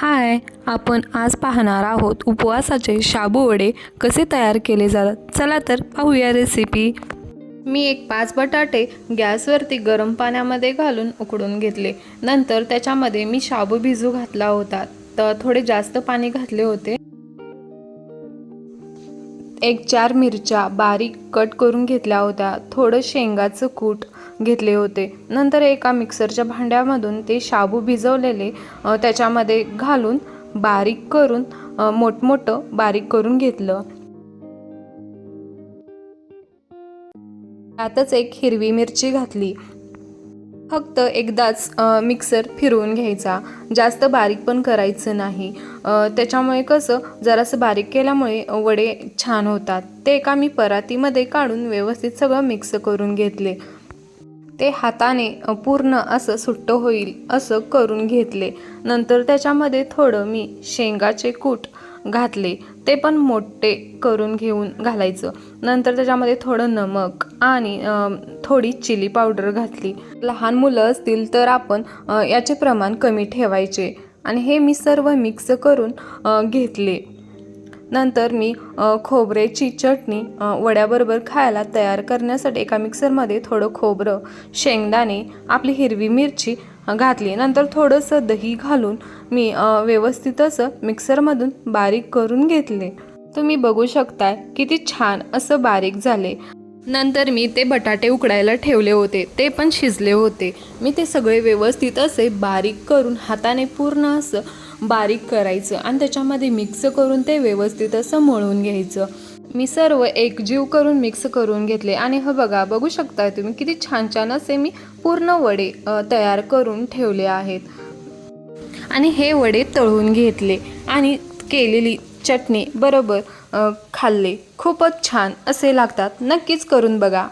हाय आपण आज पाहणार आहोत उपवासाचे शाबू वडे कसे तयार केले जातात. चला तर पाहूया रेसिपी मी एक पाच बटाटे गॅसवरती गरम पाण्यामध्ये घालून उकडून घेतले. नंतर त्याच्यामध्ये मी शाबू भिजू घातला होता. तर थोडे जास्त पाणी घातले होते. एक चार मिरच्या बारीक कट करून घेतल्या होत्या. थोडं शेंगाचं कूट घेतले होते. नंतर एका मिक्सरच्या भांड्यामधून ते शाबू भिजवलेले त्याच्यामध्ये घालून बारीक करून मोठमोठं बारीक करून घेतलं. त्यातच एक हिरवी मिरची घातली. फक्त एकदाच मिक्सर फिरवून घ्यायचा. जास्त बारीक पण करायचं नाही. त्याच्यामुळे कसं जरासं बारीक केल्यामुळे वडे छान होतात. ते एका मी परातीमध्ये काढून व्यवस्थित सगळं मिक्स करून घेतले. ते हाताने पूर्ण असं सुट्ट होईल असं करून घेतले. नंतर त्याच्यामध्ये थोडं मी शेंगाचे कूट घातले. ते पण मोठे करून घेऊन घालायचं. नंतर त्याच्यामध्ये थोडं नमक आणि थोडी चिली पावडर घातली. लहान मुलं असतील तर आपण याचे प्रमाण कमी ठेवायचे. आणि हे मी सर्व मिक्स करून घेतले. नंतर मी खोबऱ्याची चटणी वड्याबरोबर खायला तयार करण्यासाठी एका मिक्सरमध्ये थोडं खोबरं शेंगदाणे आपली हिरवी मिरची घातली. नंतर थोडंसं दही घालून मी व्यवस्थितच व्यवस्थित असं मिक्सरमधून बारीक करून घेतले. तुम्ही बघू शकताय किती छान असं बारीक झाले. नंतर मी ते बटाटे उकडायला ठेवले होते. ते पण शिजले होते. मी ते सगळे व्यवस्थित असे बारीक करून हाताने पूर्ण असं बारीक करायचं आणि त्याच्यामध्ये मिक्स करून ते व्यवस्थित असं मळून घ्यायचं. मी सर्व एकजीव करून मिक्स करून घेतले आणि हे बघा बघू शकता तुम्ही किती छान छान असे मी पूर्ण वडे तयार करून ठेवले आहेत. आणि हे वडे तळून घेतले आणि केलेली चटणी बरोबर खाल्ले. खूपच छान असे लागतात. नक्कीच करून बघा.